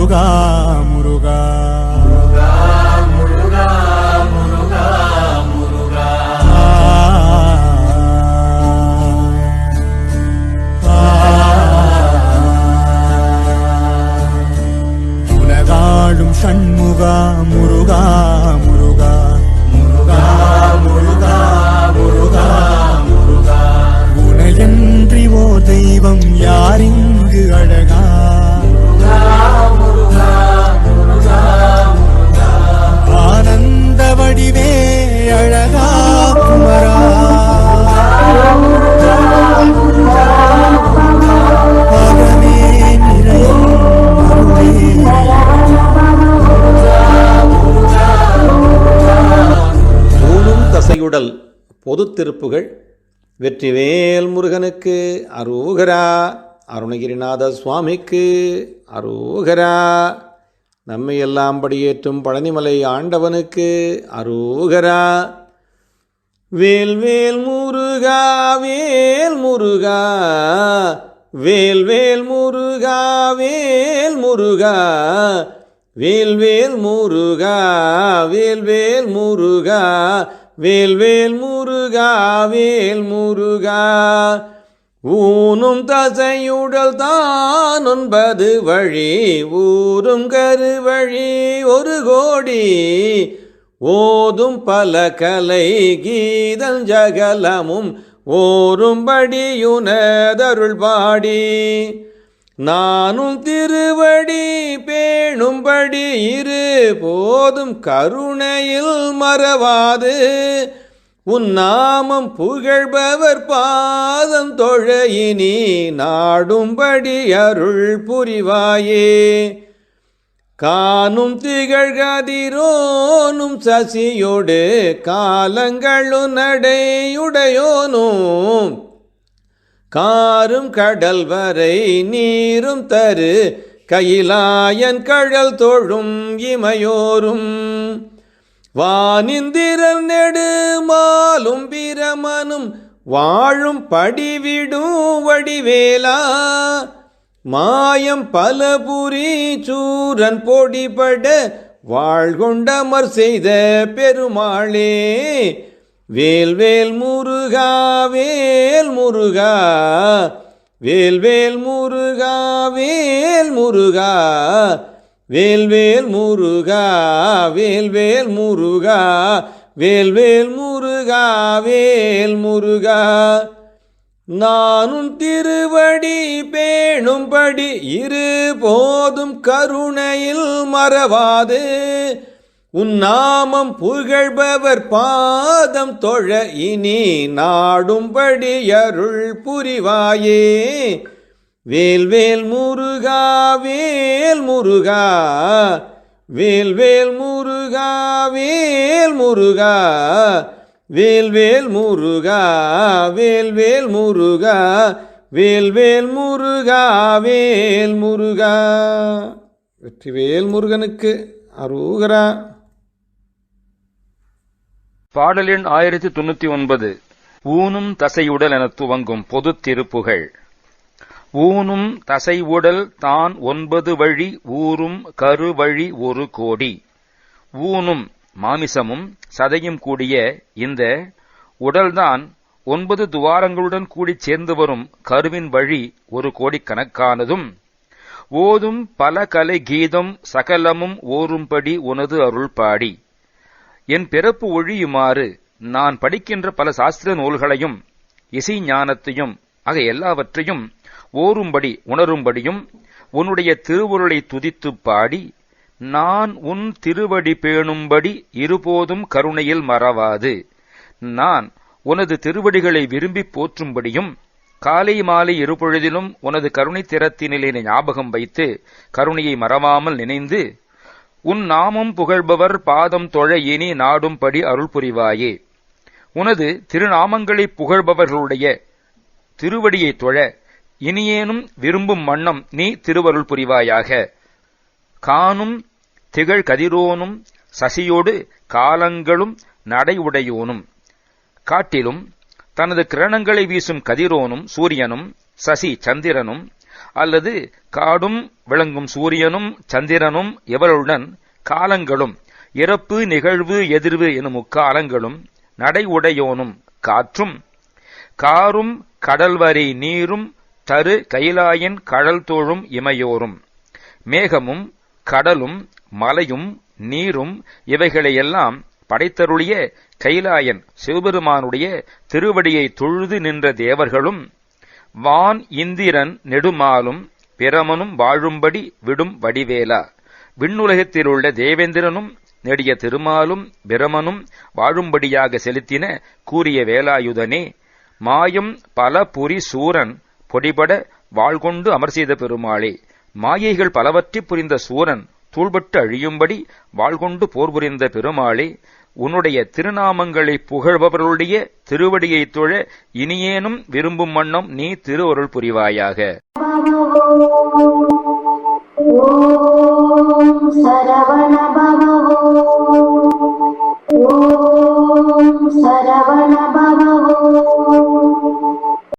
முருகா முருகா சண்முகா முருகா முருகா முருகா பொதுத் திருப்புகள் வெற்றிவேல் முருகனுக்கு அரோகரா அருணகிரிநாத சுவாமிக்கு அரோகரா நம்மை எல்லாம் படியேற்றும் பழனிமலை ஆண்டவனுக்கு அரோகரா வேல் வேல் முருகா வேல் முருகா. வேல் வேல் முருகா வேல் முருகா. வேல் வேல் முருகா வேல் வேல் முருகா. வேல் வேல் முருகா வேல் முருகா. ஊனும் தசையுடல் தான் ஒன்பது வழி ஊரும் கருவழி ஒரு கோடி. ஓதும் பல கலை கீதம் ஜகலமும் ஓரும்படியுனதருள் பாடி. நானும் திருவடி பேணும்படி இரு போதும் கருணையில் மறவாது. உன் நாமம் புகழ்பவர் பாதம் தொழ இனி நாடும்படி அருள் புரிவாயே. காணும் திகழ்கதிரோனும் சசியோடு காலங்களு நடையுடையோனும். காரும் கடல் வரை நீரும் தரு கையிலாயன் கழல் தோழும் இமையோரும். வானிந்திரன் நெடுமாலும் பிரமனும் வாழும் படிவிடும் வடிவேலா. மாயம் பலபுரி சூரன் பொடிபட வாழ்கொண்டமர் செய்த பெருமாளே. வேல் வேல் முருகா வேல் முருகா வேல் வேல் முருகா வேல் முருகா வேல் வேல் முருகா வேல் வேல் முருகா வேல் வேல் முருகா வேல் முருகா. நானும் திருவடி பேணும்படி இரு போதும் கருணையில் மறவாதே. உன் நாமம் புகழ்பவர் பாதம் தொழ இனி நாடும்படி அருள் புரிவாயே. வேல் வேல் முருகா வேல் முருகா வேல் வேல் முருகா வேல் முருகா வேல்வேல் முருகா வேல்வேல் முருகா வேல்வேல் முருகா வேல் முருகா. வெற்றிவேல் முருகனுக்கு அருகரா. பாடல் எண் ஆயிரத்தி தொண்ணூத்தி ஒன்பது ஊனும் தசையுடல் என துவங்கும் பொதுத் திருப்புகழ் ஊனும் தசை உடல் தான் ஒன்பது வழி ஊரும் கருவழி ஒரு கோடி. ஊனும் மாமிசமும் சதையும் கூடிய இந்த உடல்தான் ஒன்பது துவாரங்களுடன் கூடிச் சேர்ந்து வரும் கருவின் வழி ஒரு கோடிக்கணக்கானதும். ஓதும் பல கலை கீதம் சகலமும் ஓரும்படி உனது அருள் பாடி என் பிறப்பு ஒழியுமாறு நான் படிக்கின்ற பல சாஸ்திர நூல்களையும் இசை ஞானத்தையும் ஆக எல்லாவற்றையும் ஓரும்படி உணரும்படியும் உன்னுடைய திருவுருளை துதித்துப் பாடி நான் உன் திருவடி பேணும்படி இருபோதும் கருணையில் மறவாது. நான் உனது திருவடிகளை விரும்பிப் போற்றும்படியும் காலை மாலை இருபொழுதிலும் உனது கருணை திறத்தினிலே ஞாபகம் வைத்து கருணையை மறவாமல் நினைந்து உன் நாமம் புகழ்பவர் பாதம் தொழ இனி நாடும்படி அருள் புரிவாயே உனது திருநாமங்களை புகழ்பவர்களுடைய திருவடியை தொழ இனியேனும் விரும்பும் வண்ணம் நீ திருவருள் புரிவாயாக காணும் திகழ் கதிரோனும் சசியோடு காலங்களும் நடையுடையோனும் காட்டிலும் தனது கிரணங்களை வீசும் கதிரோனும் சூரியனும் சசி சந்திரனும் அல்லது காடும் விளங்கும் சூரியனும் சந்திரனும் இவருடன் காலங்களும் இறப்பு நிகழ்வு எதிர்வு எனும் முக்காலங்களும் நடை உடையோனும் காற்றும் காரும் கடல்வரை நீரும் தரு கைலாயன் கடல் தோழும் இமையோரும் மேகமும் கடலும் மலையும் நீரும் இவைகளையெல்லாம் படைத்தருளிய கைலாயன் சிவபெருமானுடைய திருவடியை தொழுது நின்ற தேவர்களும் வான் இந்திரன் நெடுமாலும் பிரமனும் வாழும்படி விடும் வடிவேலா. விண்ணுலகத்திலுள்ள தேவேந்திரனும் நெடிய திருமாலும் பிரமனும் வாழும்படியாக செலுத்தின கூறிய வேலாயுதனே மாயம் பல புரி சூரன் பொடிபட வாழ்கொண்டு அமர் செய்த பெருமாளே மாயைகள் பலவற்றி புரிந்த சூரன் தூள்பட்டு அழியும்படி வாழ்கொண்டு போர் புரிந்த பெருமாளே உன்னுடைய திருநாமங்களை புகழ்பவர்களுடைய திருவடியை தொழ இனியேனும் விரும்பும் வண்ணம் நீ திருவருள் புரிவாயாக.